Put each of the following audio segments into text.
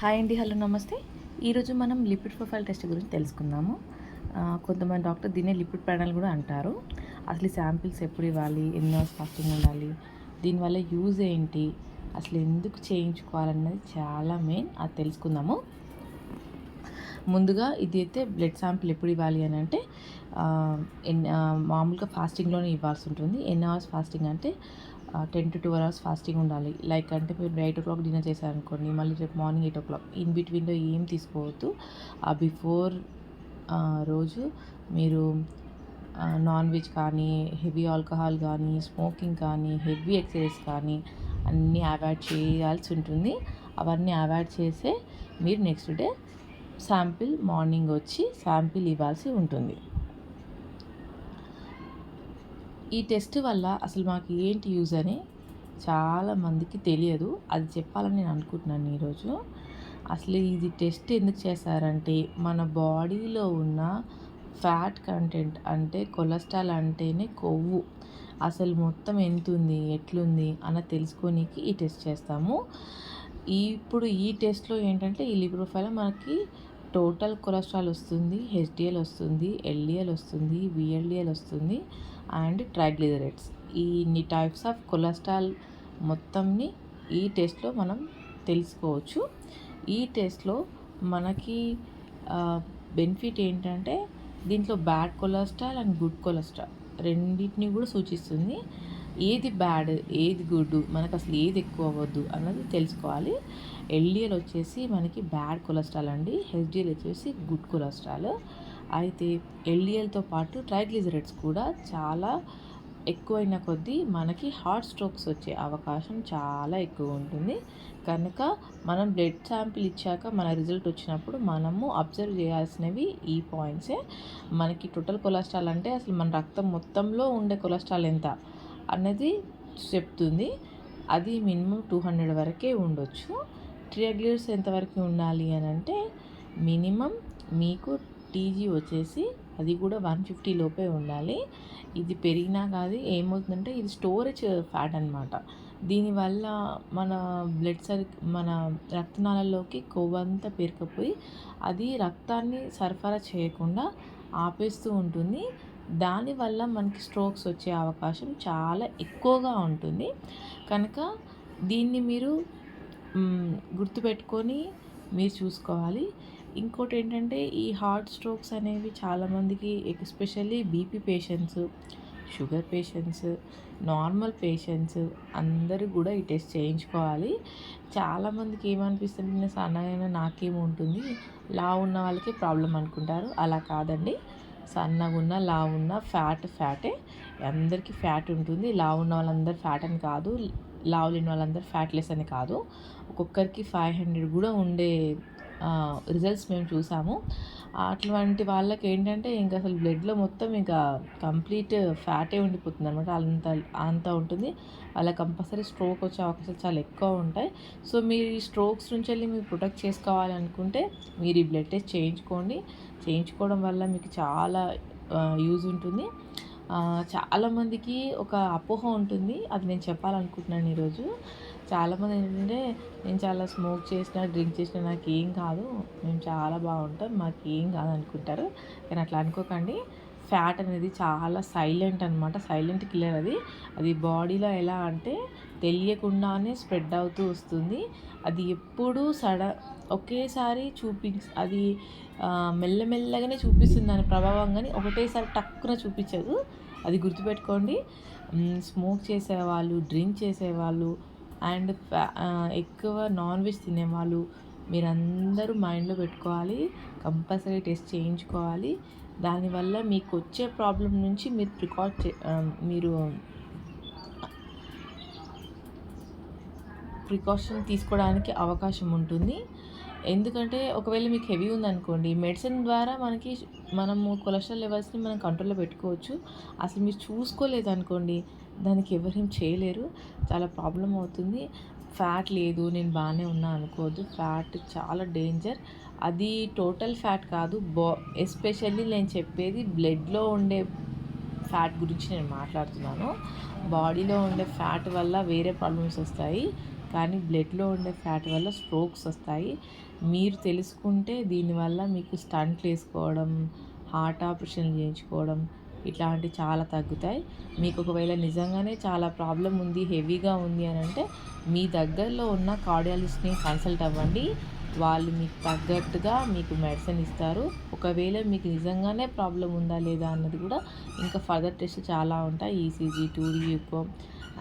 Hi అండి hello నమస్తే. ఈరోజు మనం లిపిడ్ ప్రొఫైల్ టెస్ట్ గురించి తెలుసుకుందాము. కొంతమంది డాక్టర్ దీన్నే లిపిడ్ ప్యానల్ కూడా అంటారు. అసలు శాంపిల్స్ ఎప్పుడు ఇవ్వాలి? ఎన్ని అవర్స్ ఫాస్టింగ్ ఉండాలి? దీనివల్ల యూజ్ ఏంటి? అసలు ఎందుకు చేయించుకోవాలన్నది చాలా మెయిన్. అది తెలుసుకుందాము. ముందుగా ఇది అయితే బ్లడ్ శాంపిల్ ఎప్పుడు ఇవ్వాలి అని అంటే ఎన్ మామూలుగా ఫాస్టింగ్లోనే ఇవ్వాల్సి ఉంటుంది. ఎన్ అవర్స్ ఫాస్టింగ్ అంటే ten to twelve hours fasting ఉండాలి. లైక్ అంటే మీరు ఎయిట్ ఓ క్లాక్ డిన్నర్ చేశారనుకోండి మళ్ళీ రేపు morning eight o'clock in బిట్వీన్లో ఏం తీసుకోవద్దు. ఆ బిఫోర్ రోజు మీరు నాన్ వెజ్ కానీ హెవీ ఆల్కహాల్ కానీ స్మోకింగ్ కానీ హెవీ ఎక్సర్సైజ్ కానీ అన్నీ అవాయిడ్ చేయాల్సి ఉంటుంది. అవన్నీ అవాయిడ్ చేసే మీరు నెక్స్ట్ డే శాంపిల్ మార్నింగ్ వచ్చి శాంపిల్ ఇవ్వాల్సి ఉంటుంది. ఈ టెస్ట్ వల్ల అసలు మాకు ఏంటి యూజ్ అని చాలా మందికి తెలియదు. అది చెప్పాలని నేను అనుకుంటున్నాను ఈరోజు అసలు ఇది టెస్ట్ ఎందుకు చేశారంటే మన బాడీలో ఉన్న ఫ్యాట్ కంటెంట్ అంటే కొలెస్ట్రాల్ అంటేనే కొవ్వు. అసలు మొత్తం ఎంత ఉంది ఎట్లుంది అన్న తెలుసుకోనికి ఈ టెస్ట్ చేస్తాము. ఇప్పుడు ఈ టెస్ట్లో ఏంటంటే ఈ లిప్రోఫైల్ మనకి టోటల్ కొలెస్ట్రాల్ వస్తుంది హెచ్డిఎల్ వస్తుంది ఎల్డిఎల్ వస్తుంది విఎల్డిఎల్ వస్తుంది అండ్ ట్రైగ్లిజరైడ్స్ ఈ ఇన్ని టైప్స్ ఆఫ్ కొలెస్ట్రాల్ మొత్తంని ఈ టెస్ట్లో మనం తెలుసుకోవచ్చు. ఈ టెస్ట్లో మనకి బెనిఫిట్ ఏంటంటే దీంట్లో bad cholesterol and good cholesterol రెండింటిని కూడా సూచిస్తుంది. ఏది బ్యాడ్ ఏది గుడ్ మనకు అసలు ఏది ఎక్కువ అవ్వద్దు అన్నది తెలుసుకోవాలి. ఎల్డిఎల్ వచ్చేసి మనకి బ్యాడ్ కొలెస్ట్రాల్ అండి. హెచ్డిఎల్ వచ్చేసి గుడ్ కొలెస్ట్రాల్. అయితే ఎల్డిఎల్తో పాటు ట్రైగ్లిజరైడ్స్ కూడా చాలా ఎక్కువైన కొద్దీ మనకి హార్ట్ స్ట్రోక్స్ వచ్చే అవకాశం చాలా ఎక్కువ ఉంటుంది. కనుక మనం బ్లడ్ శాంపిల్ ఇచ్చాక మన రిజల్ట్ వచ్చినప్పుడు మనము అబ్జర్వ్ చేయాల్సినవి ఈ పాయింట్సే. మనకి టోటల్ కొలెస్ట్రాల్ అంటే అసలు మన రక్తం మొత్తంలో ఉండే కొలెస్ట్రాల్ ఎంత? అన్నది చెప్తుంది. అది మినిమం టూ హండ్రెడ్ వరకే ఉండొచ్చు. ట్రిగ్లిజరైడ్స్ ఎంతవరకు ఉండాలి అని అంటే మినిమం మీకు టీజీ వచ్చేసి అది కూడా వన్ ఫిఫ్టీ లోపే ఉండాలి. ఇది పెరిగినా కాదు ఏమవుతుందంటే ఇది స్టోరేజ్ ఫ్యాట్ అనమాట దీనివల్ల మన బ్లడ్ సర్ మన రక్తనాళాల్లోకి కొవ్వంతా పేరుకపోయి అది రక్తాన్ని సరఫరా చేయకుండా ఆపేస్తూ ఉంటుంది. దానివల్ల మనకి స్ట్రోక్స్ వచ్చే అవకాశం చాలా ఎక్కువగా ఉంటుంది. కనుక దీన్ని మీరు గుర్తుపెట్టుకొని మీరు చూసుకోవాలి. ఇంకోటి ఏంటంటే ఈ హార్ట్ స్ట్రోక్స్ అనేవి చాలామందికి especially BP patients sugar patients normal patients అందరూ కూడా ఈ టెస్ట్ చేయించుకోవాలి. చాలామందికి ఏమనిపిస్తుంది సన్నగా నాకేముంటుంది లా ఉన్న వాళ్ళకే ప్రాబ్లం అనుకుంటారు. అలా కాదండి. సన్నగా ఉన్న లా ఉన్న ఫ్యాట్ ఫ్యాటే. అందరికీ ఫ్యాట్ ఉంటుంది. లా ఉన్న వాళ్ళందరూ ఫ్యాట్ అని కాదు. లావు లేని వాళ్ళందరూ ఫ్యాట్లెస్ అని కాదు. ఒక్కొక్కరికి ఫైవ్ హండ్రెడ్ కూడా ఉండే రిజల్ట్స్ మేము చూసాము. అటువంటి వాళ్ళకి ఏంటంటే ఇంకా అసలు బ్లడ్లో మొత్తం ఇంకా కంప్లీట్ ఫ్యాటే ఉండిపోతుంది అనమాట అంత అంత ఉంటుంది. వాళ్ళకి కంపల్సరీ స్ట్రోక్ వచ్చే అవకాశాలు చాలా ఎక్కువ ఉంటాయి. సో మీరు ఈ స్ట్రోక్స్ నుంచి వెళ్ళి మీరు ప్రొటెక్ట్ చేసుకోవాలనుకుంటే మీరు ఈ బ్లడ్ టెస్ట్ చేయించుకోండి. చేయించుకోవడం వల్ల మీకు చాలా యూజ్ ఉంటుంది. చాలామందికి ఒక అపోహ ఉంటుంది. అది నేను చెప్పాలనుకుంటున్నాను ఈరోజు. చాలామంది ఏంటంటే నేను చాలా స్మోక్ చేసిన డ్రింక్ చేసిన నాకు ఏం కాదు. మేము చాలా బాగుంటాం. మాకు ఏం కాదు అనుకుంటారు కానీ అట్లా అనుకోకండి. ఫ్యాట్ అనేది చాలా సైలెంట్ అనమాట సైలెంట్ కిల్లర్ అది. అది బాడీలో ఎలా అంటే తెలియకుండానే స్ప్రెడ్ అవుతూ వస్తుంది. అది ఎప్పుడూ సడ ఒకేసారి చూపి అది మెల్లమెల్లగానే చూపిస్తుంది దాని ప్రభావం కానీ ఒకటేసారి టక్కున చూపించదు. అది గుర్తుపెట్టుకోండి. స్మోక్ చేసేవాళ్ళు డ్రింక్ చేసేవాళ్ళు అండ్ ఫ్యా- ఎక్కువ నాన్ వెజ్ తినేవాళ్ళు మీరందరూ మైండ్లో పెట్టుకోవాలి. కంపల్సరీ టెస్ట్ చేయించుకోవాలి. దానివల్ల మీకు వచ్చే ప్రాబ్లం నుంచి మీరు ప్రికాట్ చే- మీరు ప్రికాషన్ తీసుకోవడానికి అవకాశం ఉంటుంది. ఎందుకంటే ఒకవేళ మీకు హెవీ ఉందనుకోండి మెడిసిన్ ద్వారా మనకి మనము కొలెస్ట్రాల్ లెవెల్స్ని మనం కంట్రోల్లో పెట్టుకోవచ్చు. అసలు మీరు చూసుకోలేదు అనుకోండి దానికి ఎవరేం చేయలేరు. చాలా ప్రాబ్లం అవుతుంది. ఫ్యాట్ లేదు నేను బాగానే ఉన్నా అనుకోవద్దు. ఫ్యాట్ చాలా డేంజర్. అది టోటల్ ఫ్యాట్ కాదు. బా ఎస్పెషల్లీ నేను చెప్పేది బ్లడ్లో ఉండే ఫ్యాట్ గురించి నేను మాట్లాడుతున్నాను. బాడీలో ఉండే ఫ్యాట్ వల్ల వేరే ప్రాబ్లమ్స్ వస్తాయి. కానీ బ్లడ్లో ఉండే ఫ్యాట్ వల్ల స్ట్రోక్స్ వస్తాయి. మీరు తెలుసుకుంటే దీనివల్ల మీకు స్టంట్లు వేసుకోవడం హార్ట్ ఆపరేషన్ చేయించుకోవడం ఇట్లాంటివి చాలా తగ్గుతాయి. మీకు ఒకవేళ నిజంగానే చాలా ప్రాబ్లం ఉంది హెవీగా ఉంది అని అంటే మీ దగ్గరలో ఉన్న కార్డియాలజిస్ట్ని కన్సల్ట్ అవ్వండి. వాళ్ళు మీకు తగ్గట్టుగా మీకు మెడిసిన్ ఇస్తారు. ఒకవేళ మీకు నిజంగానే ప్రాబ్లం ఉందా లేదా అన్నది కూడా ఇంకా ఫర్దర్ టెస్ట్ చాలా ఉంటాయి. ఈసీజీ టూడీ ఎక్కువ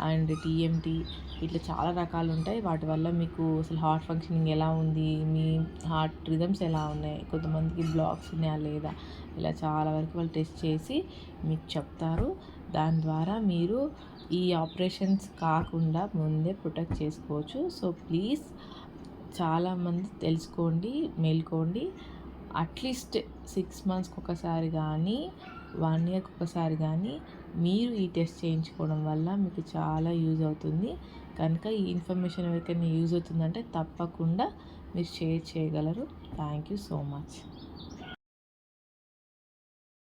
అండ్ టీఎంటీ ఇట్లా చాలా రకాలు ఉంటాయి. వాటి వల్ల మీకు అసలు హార్ట్ ఫంక్షనింగ్ ఎలా ఉంది? మీ హార్ట్ రిథమ్స్ ఎలా ఉన్నాయి? కొంతమందికి బ్లాక్స్ ఉన్నాయా లేదా? ఇలా చాలా వరకు వాళ్ళు టెస్ట్ చేసి మీకు చెప్తారు. దాని ద్వారా మీరు ఈ ఆపరేషన్స్ కాకుండా ముందే ప్రొటెక్ట్ చేసుకోవచ్చు. సో ప్లీజ్ చాలామంది తెలుసుకోండి మేల్కోండి. అట్లీస్ట్ సిక్స్ మంత్స్కి ఒకసారి కానీ వన్ ఇయర్కి ఒకసారి కానీ మీరు ఈ టెస్ట్ చేయించుకోవడం వల్ల మీకు చాలా యూజ్ అవుతుంది. కనుక ఈ ఇన్ఫర్మేషన్ ఎవరికైనా యూజ్ అవుతుందంటే తప్పకుండా మీరు షేర్ చేయగలరు. Thank you so much.